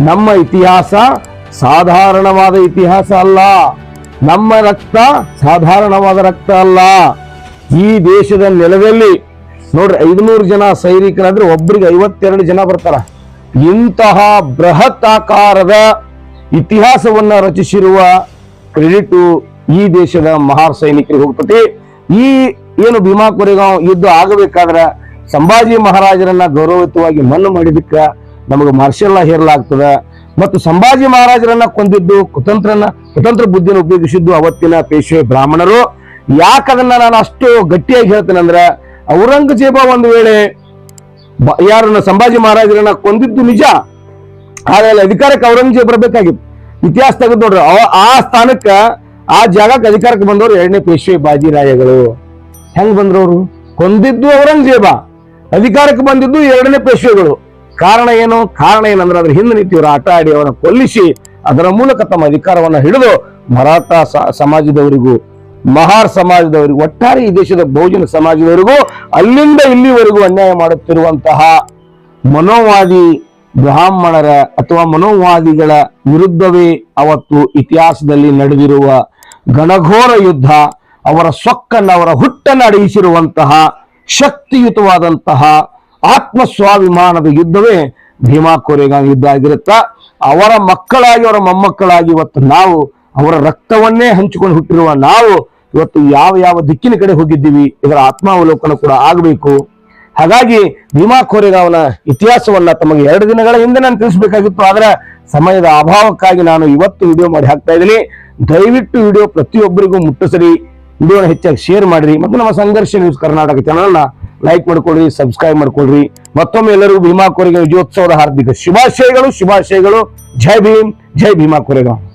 ನಮ್ಮ ಇತಿಹಾಸ ಸಾಧಾರಣವಾದ ಇತಿಹಾಸ ಅಲ್ಲ. ನಮ್ಮ ರಕ್ತ ಸಾಧಾರಣವಾದ ರಕ್ತ ಅಲ್ಲ. ಈ ದೇಶದ ನೆಲದಲ್ಲಿ ನೋಡ್ರಿ ಐದುನೂರು ಜನ ಸೈನಿಕರಾದ್ರೆ ಒಬ್ಬರಿಗೆ ಐವತ್ತೆರಡು ಜನ ಬರ್ತಾರ. ಇಂತಹ ಬೃಹತ್ ಆಕಾರದ ಇತಿಹಾಸವನ್ನ ರಚಿಸಿರುವ ಕ್ರೆಡಿಟ್ ಈ ದೇಶದ ಮಹಾರ್ ಸೈನಿಕರಿಗೆ ಹೋಗ್ತತಿ ಈ ಏನು ಭೀಮಾ ಕೊರೆಗಾಂವ್ ಯುದ್ಧ ಆಗಬೇಕಾದ್ರ ಸಂಭಾಜಿ ಮಹಾರಾಜರನ್ನ ಗೌರವಯುತವಾಗಿ ಮಣ್ಣು ಮಾಡಿದಕ್ಕ ನಮಗೆ ಮಾರ್ಷಲ್ ಲಾ ಹೇರಲಾಗ್ತದ. ಮತ್ತು ಸಂಭಾಜಿ ಮಹಾರಾಜರನ್ನ ಕೊಂದಿದ್ದು ಕುತಂತ್ರನ, ಕುತಂತ್ರ ಬುದ್ಧಿನ ಉಪಯೋಗಿಸಿದ್ದು ಅವತ್ತಿನ ಪೇಶ್ವೆ ಬ್ರಾಹ್ಮಣರು. ಯಾಕದನ್ನ ನಾನು ಅಷ್ಟು ಗಟ್ಟಿಯಾಗಿ ಹೇಳ್ತೇನೆ ಔರಂಗಜೇಬ ಒಂದು ವೇಳೆ ಯಾರನ್ನ ಸಂಭಾಜಿ ಮಹಾರಾಜರನ್ನ ಕೊಂದಿದ್ದು ನಿಜ, ಆದ್ರೆ ಅಧಿಕಾರಕ್ಕೆ ಔರಂಗಜೇಬ್ ಬರಬೇಕಾಗಿತ್ತು. ಇತಿಹಾಸ ತೆಗೆದು ನೋಡ್ರಿ ಆ ಸ್ಥಾನಕ್ಕ, ಆ ಜಾಗಕ್ಕೆ ಅಧಿಕಾರಕ್ಕೆ ಬಂದವರು ಎರಡನೇ ಪೇಶ್ವೆ ಬಾಜಿರಾಯಗಳು ಹೆಂಗ್ ಬಂದ್ರು ಅವರು ಕೊಂದಿದ್ದು ಔರಂಗಜೇಬ, ಅಧಿಕಾರಕ್ಕೆ ಬಂದಿದ್ದು ಎರಡನೇ ಪೇಶ್ವೆಗಳು. ಕಾರಣ ಏನು? ಕಾರಣ ಏನಂದ್ರೆ ಅದ್ರ ಹಿಂದೆ ನಿಂತಿವ್ರು ಆಟ ಆಡಿ ಅವರನ್ನ ಕೊಲ್ಲಿಸಿ ಅದರ ಮೂಲಕ ತಮ್ಮ ಅಧಿಕಾರವನ್ನ ಹಿಡಿದು ಮರಾಠ ಸಮಾಜದವರಿಗೂ, ಮಹಾರ್ ಸಮಾಜದವರಿಗೂ, ಒಟ್ಟಾರೆ ಈ ದೇಶದ ಬಹುಜನ ಸಮಾಜದವರಿಗೂ, ಅಲ್ಲಿಂದ ಇಲ್ಲಿವರೆಗೂ ಅನ್ಯಾಯ ಮಾಡುತ್ತಿರುವಂತಹ ಮನೋವಾದಿ ಬ್ರಾಹ್ಮಣರ ಅಥವಾ ಮನೋವಾದಿಗಳ ವಿರುದ್ಧವೇ ಅವತ್ತು ಇತಿಹಾಸದಲ್ಲಿ ನಡೆದಿರುವ ಗಣಘೋರ ಯುದ್ಧ, ಅವರ ಸೊಕ್ಕನ್ನ, ಅವರ ಹುಟ್ಟನ್ನು ಅಡಗಿಸಿರುವಂತಹ ಶಕ್ತಿಯುತವಾದಂತಹ ಆತ್ಮಸ್ವಾಭಿಮಾನದ ಯುದ್ಧವೇ ಭೀಮಾ ಕೋರೆಗಾಂವ್ ಯುದ್ಧ ಆಗಿರುತ್ತ, ಅವರ ಮಕ್ಕಳಾಗಿ, ಅವರ ಮೊಮ್ಮಕ್ಕಳಾಗಿ ಇವತ್ತು ನಾವು ಅವರ ರಕ್ತವನ್ನೇ ಹಂಚಿಕೊಂಡು ಹುಟ್ಟಿರುವ ನಾವು ಇವತ್ತು ಯಾವ ಯಾವ ದಿಕ್ಕಿನ ಕಡೆ ಹೋಗಿದ್ದೀವಿ, ಇದರ ಆತ್ಮಾವಲೋಕನ ಕೂಡ ಆಗಬೇಕು. ಹಾಗಾಗಿ ಭೀಮಾ ಕೋರೆಗಾವನ ಇತಿಹಾಸವನ್ನ ತಮಗೆ ಎರಡು ದಿನಗಳ ಹಿಂದೆ ನಾನು ತಿಳಿಸಬೇಕಾಗಿತ್ತು. ಆದ್ರೆ ಸಮಯದ ಅಭಾವಕ್ಕಾಗಿ ನಾನು ಇವತ್ತು ವಿಡಿಯೋ ಮಾಡಿ ಹಾಕ್ತಾ ಇದ್ದೀನಿ. ದಯವಿಟ್ಟು ವಿಡಿಯೋ ಪ್ರತಿಯೊಬ್ಬರಿಗೂ ಮುಟ್ಟಿಸ್ರಿ. ವಿಡಿಯೋನ ಹೆಚ್ಚಾಗಿ ಶೇರ್ ಮಾಡ್ರಿ. ಮತ್ತು ನಮ್ಮ ಸಂಘರ್ಷ ನ್ಯೂಸ್ ಕರ್ನಾಟಕ ಚಾನಲ್ನ ಲೈಕ್ ಮಾಡ್ಕೊಳ್ರಿ ಸಬ್ಸ್ಕ್ರೈಬ್ ಮಾಡ್ಕೊಳ್ರಿ. ಮತ್ತೊಮ್ಮೆ ಎಲ್ಲರಿಗೂ ಭೀಮಾ ಕೋರಿಗೆ ವಿಜಯೋತ್ಸವದ ಹಾರ್ದಿಕ ಶುಭಾಶಯಗಳು ಶುಭಾಶಯಗಳು. ಜೈ ಭೀಮ್, ಜೈ ಭೀಮಾ ಕೋರೆಗಾಂವ್.